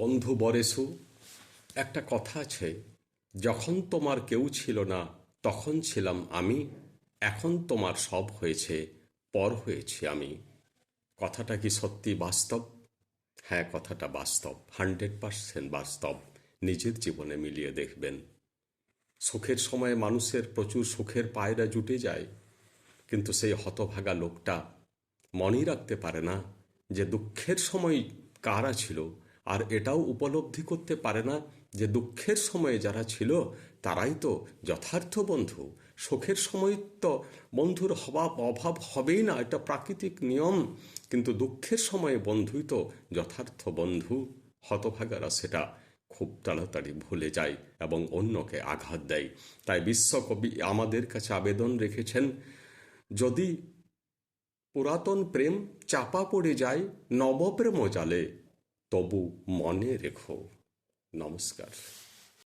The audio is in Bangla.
বন্ধু বরেসু, একটা কথা আছে, যখন তোমার কেউ ছিল না, তখন ছিলাম আমি, এখন তোমার সব হয়েছে, পর হয়েছি আমি। কথাটা কি সত্যি বাস্তব? হ্যাঁ কথাটা বাস্তব, হান্ড্রেড পার্সেন্ট বাস্তব, নিজের জীবনে মিলিয়ে দেখবেন। সুখের সময় মানুষের প্রচুর সুখের পায়রা জুটে যায়, কিন্তু সেই হতভাগা লোকটা মনেই রাখতে পারে না যে দুঃখের সময় কারা ছিল আর এটাও উপলব্ধি করতে পারে না যে দুঃখের সময়ে যারা ছিল, তারাই তো যথার্থ বন্ধু। সুখের সময় তো বন্ধুর হবাব অভাব হবেই না, এটা প্রাকৃতিক নিয়ম। কিন্তু দুঃখের সময়ে বন্ধুই তো যথার্থ বন্ধু। হতভাগারা সেটা খুব তাড়াতাড়ি ভুলে যায় এবং অন্যকে আঘাত দেয়। তাই বিশ্বকবি আমাদের কাছে আবেদন রেখেছেন, যদি পুরাতন প্রেম চাপা পড়ে যায়, নবপ্রেম জালে তবু মনে রেখো। নমস্কার।